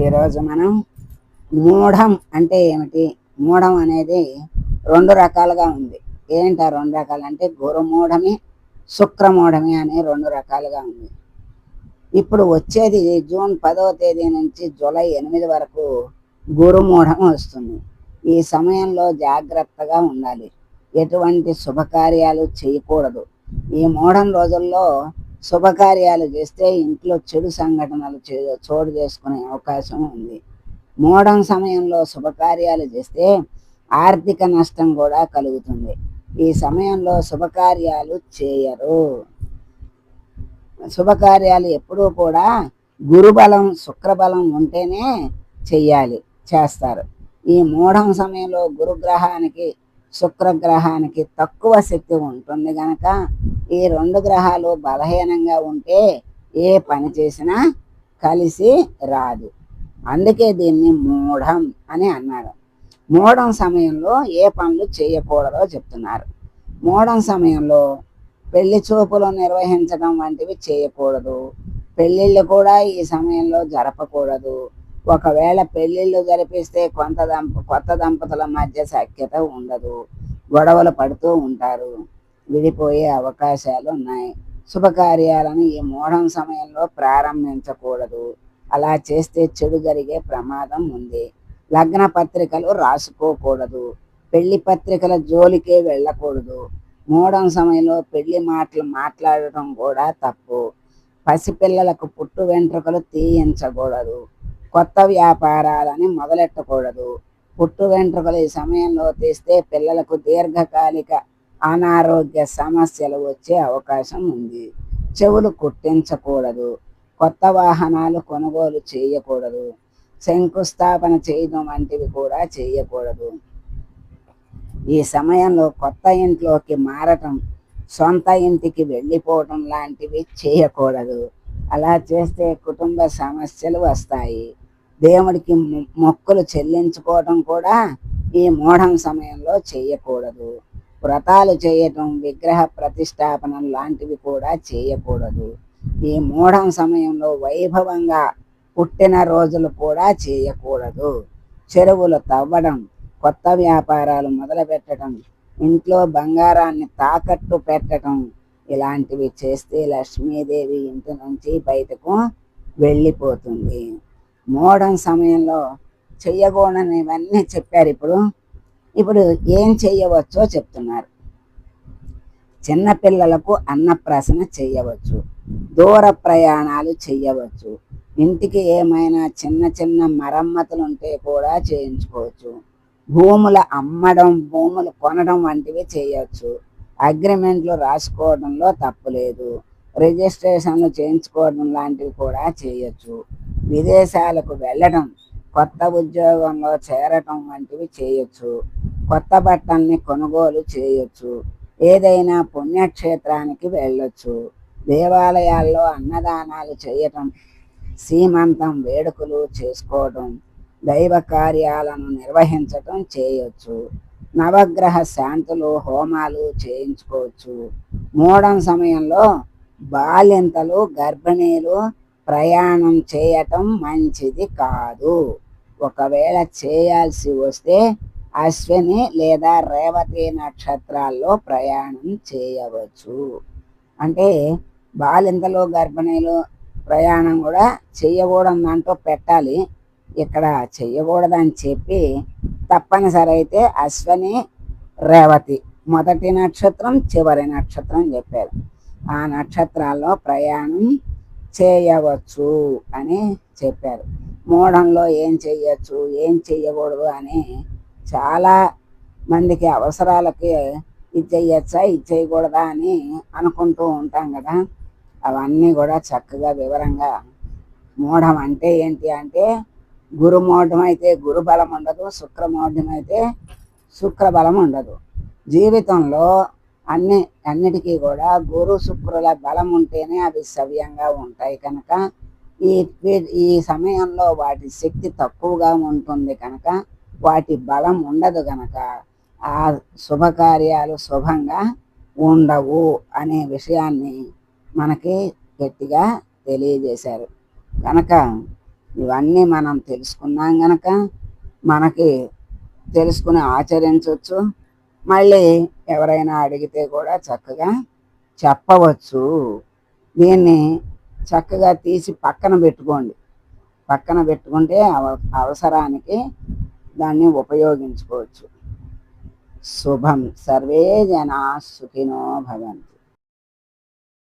ఈరోజు మనం మూఢం అంటే ఏమిటి? మూఢం అనేది రెండు రకాలుగా ఉంది. ఏంటి ఆ రెండు రకాలు అంటే గురుమూఢమి శుక్రమూఢమి అనే రెండు రకాలుగా ఉంది. ఇప్పుడు వచ్చేది జూన్ పదవ తేదీ నుంచి జూలై ఎనిమిది వరకు గురుమూఢం వస్తుంది. ఈ సమయంలో జాగ్రత్తగా ఉండాలి. ఎటువంటి శుభకార్యాలు చేయకూడదు. ఈ మూఢం రోజుల్లో శుభకార్యాలు చేస్తే ఇంట్లో చెడు సంఘటనలు చోటు చేసుకునే అవకాశం ఉంది. మూడం సమయంలో శుభకార్యాలు చేస్తే ఆర్థిక నష్టం కూడా కలుగుతుంది. ఈ సమయంలో శుభకార్యాలు చేయరు. శుభకార్యాలు ఎప్పుడూ కూడా గురుబలం శుక్రబలం ఉంటేనే చెయ్యాలి చేస్తారు. ఈ మూఢం సమయంలో గురుగ్రహానికి శుక్రగ్రహానికి తక్కువ శక్తి ఉంటుంది కనుక ఈ రెండు గ్రహాలు బలహీనంగా ఉంటే ఏ పని చేసినా కలిసి రాదు. అందుకే దీన్ని మూఢం అని అన్నారు. మూఢం సమయంలో ఏ పనులు చేయకూడదో చెప్తున్నారు. మూఢం సమయంలో పెళ్ళి చూపులు నిర్వహించడం వంటివి చేయకూడదు. పెళ్ళిళ్ళు కూడా ఈ సమయంలో జరపకూడదు. ఒకవేళ పెళ్ళిళ్ళు జరిపిస్తే కొంత దంప కొత్త దంపతుల మధ్య సఖ్యత ఉండదు. గొడవలు పడుతూ ఉంటారు. విడిపోయే అవకాశాలు ఉన్నాయి. శుభకార్యాలను ఈ మూఢం సమయంలో ప్రారంభించకూడదు. అలా చేస్తే చెడు జరిగే ప్రమాదం ఉంది. లగ్న పత్రికలు రాసుకోకూడదు. పెళ్ళి పత్రికల జోలికే వెళ్ళకూడదు. మూఢం సమయంలో పెళ్ళి మాటలు మాట్లాడటం కూడా తప్పు. పసిపిల్లలకు పుట్టు వెంట్రుకలు తీయించకూడదు. కొత్త వ్యాపారాలని మొదలెట్టకూడదు. పుట్టు వెంట్రుకలు ఈ సమయంలో తీస్తే పిల్లలకు దీర్ఘకాలిక అనారోగ్య సమస్యలు వచ్చే అవకాశం ఉంది. చెవులు కుట్టించకూడదు. కొత్త వాహనాలు కొనుగోలు చేయకూడదు. శంకుస్థాపన చేయడం వంటివి కూడా చేయకూడదు. ఈ సమయంలో కొత్త ఇంట్లోకి మారటం సొంత ఇంటికి వెళ్ళిపోవటం లాంటివి చేయకూడదు. అలా చేస్తే కుటుంబ సమస్యలు వస్తాయి. దేవుడికి మొక్కులు చెల్లించుకోవటం కూడా ఈ మూఢం సమయంలో చేయకూడదు. వ్రతాలు చేయటం విగ్రహ ప్రతిష్టాపన లాంటివి కూడా చేయకూడదు. ఈ మూఢం సమయంలో వైభవంగా పుట్టిన రోజులు కూడా చేయకూడదు. చెరువులు తవ్వడం కొత్త వ్యాపారాలు మొదలుపెట్టడం ఇంట్లో బంగారాన్ని తాకట్టు పెట్టడం ఇలాంటివి చేస్తే లక్ష్మీదేవి ఇంటి నుంచి బయటకు వెళ్ళిపోతుంది. మోడం సమయంలో చెయ్యకూడనివన్నీ చెప్పారు ఇప్పుడు ఇప్పుడు ఏం చేయవచ్చో చెప్తున్నారు. చిన్నపిల్లలకు అన్నప్రాసన చేయవచ్చు. దూర ప్రయాణాలు చేయవచ్చు. ఇంటికి ఏమైనా చిన్న చిన్న మరమ్మతులు ఉంటే కూడా చేయించుకోవచ్చు. భూములు అమ్మడం భూములు కొనడం వంటివి చేయవచ్చు. అగ్రిమెంట్లు రాసుకోవడంలో తప్పులేదు రిజిస్ట్రేషన్లు చేయించుకోవడం లాంటివి కూడా చేయొచ్చు. విదేశాలకు వెళ్ళడం కొత్త ఉద్యోగంలో చేరటం వంటివి చేయొచ్చు. కొత్త బట్టల్ని కొనుగోలు చేయొచ్చు. ఏదైనా పుణ్యక్షేత్రానికి వెళ్ళొచ్చు. దేవాలయాల్లో అన్నదానాలు చేయటం సీమంతం వేడుకలు చేసుకోవడం దైవ కార్యాలను నిర్వహించటం చేయొచ్చు. నవగ్రహ శాంతులు హోమాలు చేయించుకోవచ్చు. మూడం సమయంలో బాలింతలు గర్భిణీలు ప్రయాణం చేయటం మంచిది కాదు. ఒకవేళ చేయాల్సి వస్తే అశ్విని లేదా రేవతి నక్షత్రాల్లో ప్రయాణం చేయవచ్చు. అంటే బాలింతలు గర్భిణీలు ప్రయాణం కూడా చెయ్యకూడదంటూ పెట్టాలి. ఇక్కడ చెయ్యకూడదని చెప్పి తప్పనిసరి అయితే అశ్వని రేవతి మొదటి నక్షత్రం చివరి నక్షత్రం చెప్పారు. ఆ నక్షత్రాల్లో ప్రయాణం చేయవచ్చు అని చెప్పారు. మూఢంలో ఏం చెయ్యొచ్చు ఏం చెయ్యకూడదు అని చాలా మందికి అవసరాలకి ఇది ఇచ్చేయకూడదా ఇది చేయకూడదా అని అనుకుంటూ ఉంటాం కదా. అవన్నీ కూడా చక్కగా వివరంగా మూఢం అంటే ఏంటి అంటే గురుమూఢం అయితే గురుబలం ఉండదు శుక్రమూఢం అయితే శుక్రబలం ఉండదు. జీవితంలో అన్ని అన్నిటికీ కూడా గురు శుక్రుల బలం ఉంటేనే అవి సవ్యంగా ఉంటాయి కనుక. ఈ ఈ సమయంలో వాటి శక్తి తక్కువగా ఉంటుంది కనుక వాటి బలం ఉండదు కనుక ఆ శుభకార్యాలు శుభంగా ఉండవు అనే విషయాన్ని మనకి గట్టిగా తెలియజేశారు. కనుక ఇవన్నీ మనం తెలుసుకున్నాం గనక మనకి తెలుసుకుని ఆచరించవచ్చు మళ్ళీ ఎవరైనా అడిగితే కూడా చక్కగా చెప్పవచ్చు. దీన్ని చక్కగా తీసి పక్కన పెట్టుకోండి. పక్కన పెట్టుకుంటే అవ అవసరానికి దాన్ని ఉపయోగించుకోవచ్చు. శుభం. సర్వే జనా సుఖినో భవంతు.